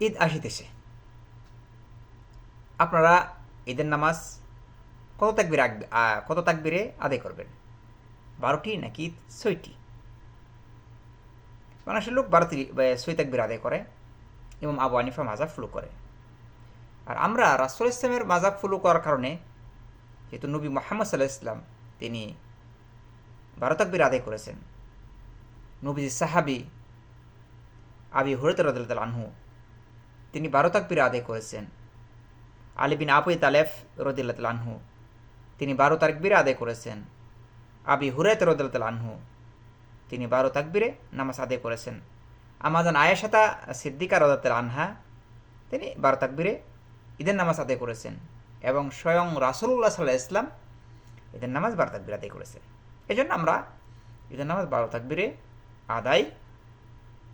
ঈদ আসিতেছে। আপনারা ঈদের নামাজ কত তাকবির কত তাকবিরে আদায় করবেন? বারোটি নাকি ছয়টি? মানুষের লোক বারোটি ছয় তাকবির আদায় করে। এবং আবু আনিফা মাজাব ফলো করে। আর আমরা রাসুল ইসলামের মাজাব ফলো করার কারণে যেহেতু নবী মোহাম্মদ সাল্লাহ ইসলাম তিনি বারো তাকবির আদায় করেছেন। নবী সাহাবি আবি হরত আনহু তিনি বারো তাকবির আদায় করেছেন। আলী বিন আপুই তালেফ রদিল্লাহ আনহু, তিনি বারো তাকবিরে আদায় করেছেন। আবি হুরায়ত রদুল্লাহ আনহু, তিনি বারো তাকবিরে নামাজ আদায় করেছেন। আমাজন আয়েশাতা সিদ্দিকা রদাত আনহা, তিনি বারো তাকবিরে ঈদের নামাজ আদায় করেছেন এবং স্বয়ং রাসুল্লাহ সাল্লাহ ইসলাম ঈদের নামাজ বারো তাকবির আদায় করেছেন। এই জন্য আমরা ঈদের নামাজ বারো তাকবিরে আদায়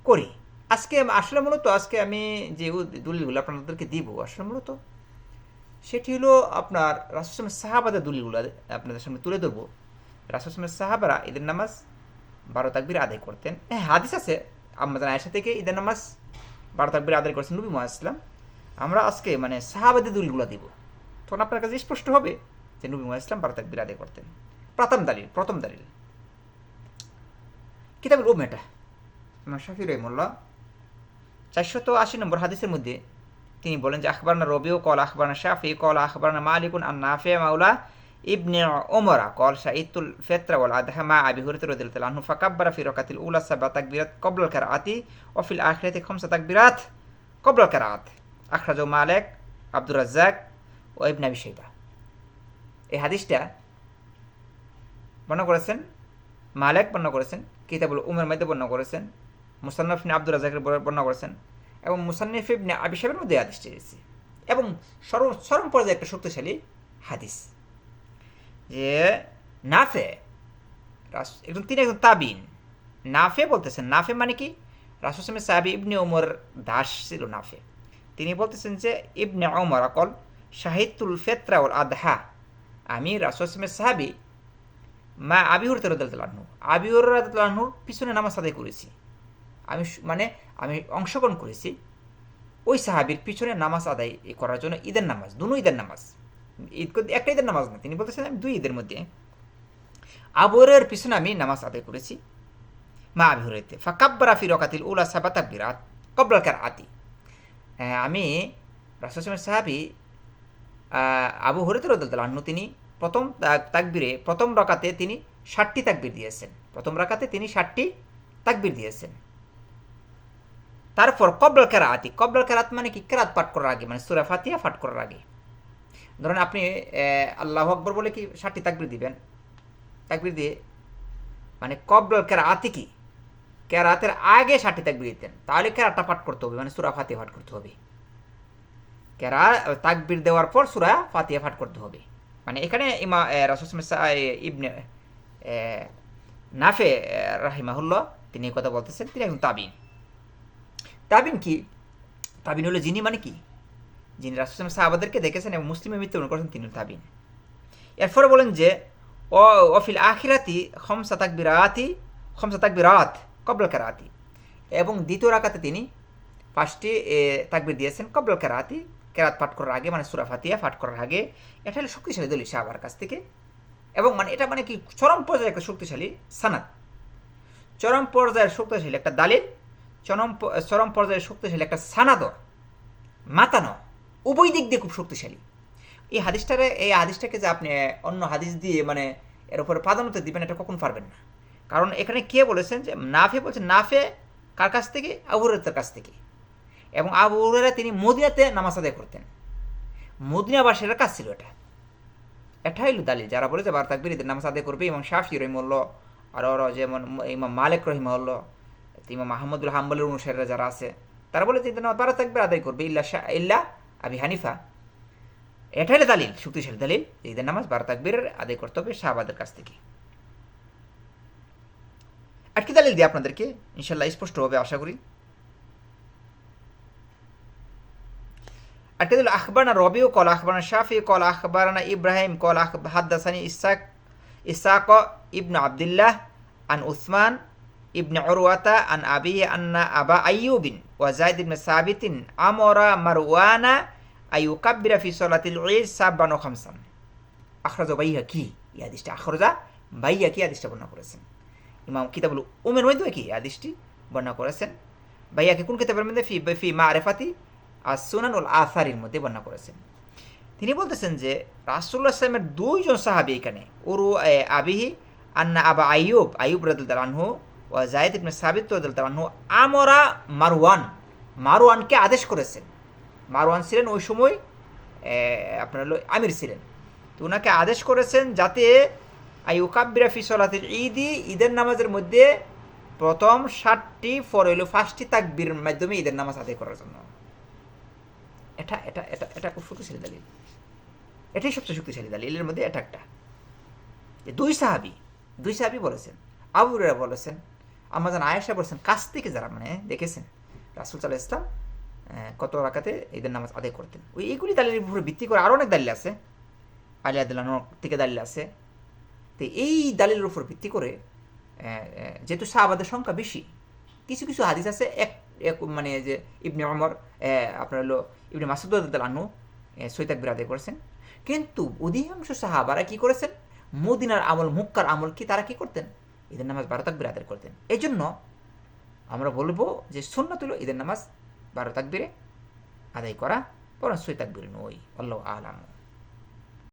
করি। আজকে, আসলে মূলত আজকে আমি যে দলিলগুলো আপনাদেরকে দিব, আসলে মূলত সেটি হলো আপনার রাসুসলামের সাহাবাদের দলিলগুলো আপনাদের সামনে তুলে ধরবো। রাসুসলামের সাহাবারা ঈদের নামাজ বারো তাকবির আদায় করতেন। হ্যাঁ হাদিস আছে আমাদের আয়সা থেকে ঈদের নামাজ বারো তাকবির আদায় করেছেন নবী মহা ইসলাম আমরা আজকে মানে সাহাবাদের দলিলগুলো দিব। তখন আপনার কাছে স্পষ্ট হবে যে নবী মহা ইসলাম বারো তাকবির আদায় করতেন। প্রথম দালিল প্রথম দালিল। কিতাবের ওম এটা। ইমাম শাফি রহিমুল্লাহ চারশত আশি নম্বর হাদিসের মধ্যে তিনি বলেন যে, আখবরনা রবিও কল আখবরনা শাফি, কল আখবরনা মালিকুন আন নাফে মাওলা ইবনে ওমরা কল শাহিদুল ফেত্রা ওয়াল আদহা মা আবি হুরত রাদিয়াল্লাহু আনহু, ফাকাব্বারা ফি রাকাতিল উলা সাবা তাকবিরাত ক্বাবলা আল কিরাআতি ওয়া ফিল আখিরাতি খামসা তাকবিরাত ক্বাবলা আল কিরাআত। আখরাজু মালিক আব্দুর রাজ্জাক ও ইবনে আবি এই হাদিসটা বর্ণনা করেছেন মালিক, বর্ণনা করেছেন কিতাবুল উমের মধ্যে বর্ণনা করেছেন। মুসান্নফ ইবনে আব্দুর রাজাকের বর্ণনা করেছেন এবং মুসান্নিফ ইবনে আবি সাহেবের মধ্যে হাদিসটি এসেছে এবং সর্ব চরম পর্যায়ে একটা শক্তিশালী হাদিস যে নাফে একজন তিনি একজন তাবিন। নাফে বলতেছেন, নাফে মানে কি? রাসুসলামের সাহাবি ইবনে ওমর দাস ছিল নাফে। তিনি বলতেছেন যে, ইবনে ওমর আকল শাহিদুল ফেত্রাউল আদহা। আমি রাসুসলামের সাহাবি, মা আবিহুর তেরোদালতালাহু আবিহুর রাহুর পিছনে নামাজ আদায় করেছি। আমি মানে আমি অংশগ্রহণ করেছি। ওই সাহাবির পিছনে নামাজ আদায় করার জন্য ঈদের নামাজ দুনো ঈদের নামাজ। ঈদ কর- একটা ঈদের নামাজ না তিনি বলতেছেন আমি দুই ঈদের মধ্যে আবরের পিছনে আমি নামাজ আদায় করেছি। মা আবিহুরেতে ফাকাব্বারা ফি রকাতিল উলা সাবাতা বিরাত কবলাকার আতি হ্যাঁ, আমি রাসুসলামের সাহাবি আবু হরিত রদুল্লাহ তিনি প্রথম তাকবিরে প্রথম রকাতে তিনি ষাটটি তাকবির দিয়েছেন। প্রথম রাকাতে তিনি ষাটটি তাকবির দিয়েছেন। তারপর কবল কেরাতি কবল কেরাত মানে কি? কেরাত পাঠ করার আগে মানে সুরা ফাতিয়া পাঠ করার আগে। ধরেন আপনি আল্লাহ আকবর বলে কি ষাটটি তাকবির দিবেন? তাকবির দিয়ে মানে কবল কেরাতি কি? কেরাতের আগে ষাটটি তাকবির দিতেন। তাহলে কেরাতটা পাঠ করতে হবে মানে সুরা ফাতিয়া পাঠ করতে হবে। কেরা তাকবির দেওয়ার পর সুরা ফাতিয়া পাঠ করতে হবে। মানে এখানে ইমা রাসুল ইবনে নাফে রাহিমাহুল্লাহ, তিনি কথা বলতেছেন, তিনি একজন তাবিন তাবিন কি? তাবিন হলো যিনি মানে কি? যিনি রাসুল সাহাবাদেরকে দেখেছেন এবং মুসলিমে মৃত্যুবরণ করেছেন তিনি তাবিন। এরপরে বলেন যে, ও অফিল আখিরাতি খমসা তাকবিরাতি, খমসা তাকবিরাত কবল কেরাতি। এবং দ্বিতীয় রাকাতে তিনি পাঁচটি তাকবির দিয়েছেন কবল কেরাতি, কেরাত পাঠ করার আগে মানে সুরা ফাতিয়া পাঠ করার আগে। এটা হলো শক্তিশালী দলিল সাহাবার কাছ থেকে। এবং মানে এটা মানে কি? চরম পর্যায়ে একটা শক্তিশালী সানাদ। চরম পর্যায়ের শক্তিশালী একটা দালিল। চরম চরম পর্যায়ে শক্তিশালী একটা সানাদর, মাতানো, উভয় দিক দিয়ে খুব শক্তিশালী। এই হাদিসটারে, এই হাদিসটাকে যে আপনি অন্য হাদিস দিয়ে মানে এর উপরে প্রাধান্যতা দিবেন, এটা কখন পারবেন না। কারণ এখানে কে বলেছেন যে নাফে বলছেন নাফে কার কাছ থেকে? আবুরের কাছ থেকে। এবং আবু হুরায়রা তিনি মদিনাতে নামাজ আদায় করতেন। মদিনাবাসীর কাজ ছিল এটা। এটাই হলো দালিল। যারা বলেছে, বার তাকবির ঈদের নামাজ আদায় করবে এবং শাফি রহিমল্ল আর যেমন ইমাম মালিক রহিমল্ল ইমাম মাহমুদুল হাম্বলের অনুসারীরা যারা আছে, তারা বলে যে নামাজ বারো তাকবির আদায় করবে, ইল্লা শাহ, ইল্লা আবি হানিফা। এটাই দালিল, শক্তিশালী দালিল ঈদের নামাজ বারো তাকবিরের আদায় করতে হবে শাহবাদের কাছ থেকে। আর কি দালিল দিই আপনাদেরকে? ইনশাল্লাহ স্পষ্ট হবে, আশা করি। আর দিল আখবারনা রবিও কল আখবারনা শাফি, কল আখবারনা ইব্রাহিম, কল আখ হাদ্দাসানি ইসাক ইসাক ইবনু আবদুল্লাহ আন উসমান ইবনে অরওয়াতা আন আবি আন্না আবা আইয়ুবিন ওয়াজাইদ ইবনে সাবিতিন আমরা মারওয়ানা আইউকাব্বিরা ফি সলাতিল ঈদ সাব্বান খামসান। আখরাজা বাইহা কি? এই হাদিসটা আখরাজা বাইহা কি? হাদিসটা বর্ণনা করেছেন। ইমাম কিতাবুল উমের মধ্যে কি হাদিসটি বর্ণনা করেছেন? বাইয়াকে কোন কিতাবের মধ্যে? ফি ফি মা আরেফাতি আর সুনান উল আসারির মধ্যে বর্ণনা করেছেন। তিনি বলতেছেন যে রাসুল্লাহ আসলামের দুইজন সাহাবি এখানে উরু আবিহি আন্না আবা আইয়ুব আইয়ুব রাদুল আনহু ও জায়দ ইবনে সাবিত রাদুল আনহু আমরা মারওয়ান, মারওয়ানকে আদেশ করেছেন। মারওয়ান ছিলেন ওই সময় আপনার হলো আমির ছিলেন। তো ওনাকে আদেশ করেছেন যাতে আই ওকাব্বিরা ফি সলাতিল ঈদি, ঈদের নামাজের মধ্যে প্রথম ষাটটি ফর হইল ফার্স্টটি তাকবির মাধ্যমে ঈদের নামাজ আদায় করার জন্য। এটা এটা এটা এটা খুব শক্তিশালী দলিল। এটাই সবচেয়ে শক্তিশালী দলিল। এর মধ্যে এটা একটা। দুই সাহাবি দুই সাহাবি বলেছেন আবুরা বলেছেন আমাদের আয়েশা বলেছেন, কাছ থেকে যারা মানে দেখেছেন রাসুল সাল্লাহ ইসলাম কত রাখাতে ঈদের নামাজ আদায় করতেন? ওই এইগুলি দালিলের উপরে ভিত্তি করে আরও অনেক দালিল আছে। আলী আদুল্লাহ থেকে দালিল আছে। তো এই দালিলের উপর ভিত্তি করে যেহেতু সাহাবাদের সংখ্যা বেশি, কিছু কিছু হাদিস আছে। এক এক মানে যে ইবনে অমর আপনার হলো ইবনে মাসুদ আনু সৈতাকবির আদায় করেছেন। কিন্তু অধিকাংশ সাহাবারা কি করেছেন? মদিনার আমল, মুক্কার আমল কি তারা কি করতেন? ঈদের নামাজ বারো তাকবির আদায় করতেন। এই জন্য আমরা বলব যে সুন্নত হলো ঈদের নামাজ বারো তাকবিরে আদায় করা, বরং তাকবির নই অল্লাহ আলাম।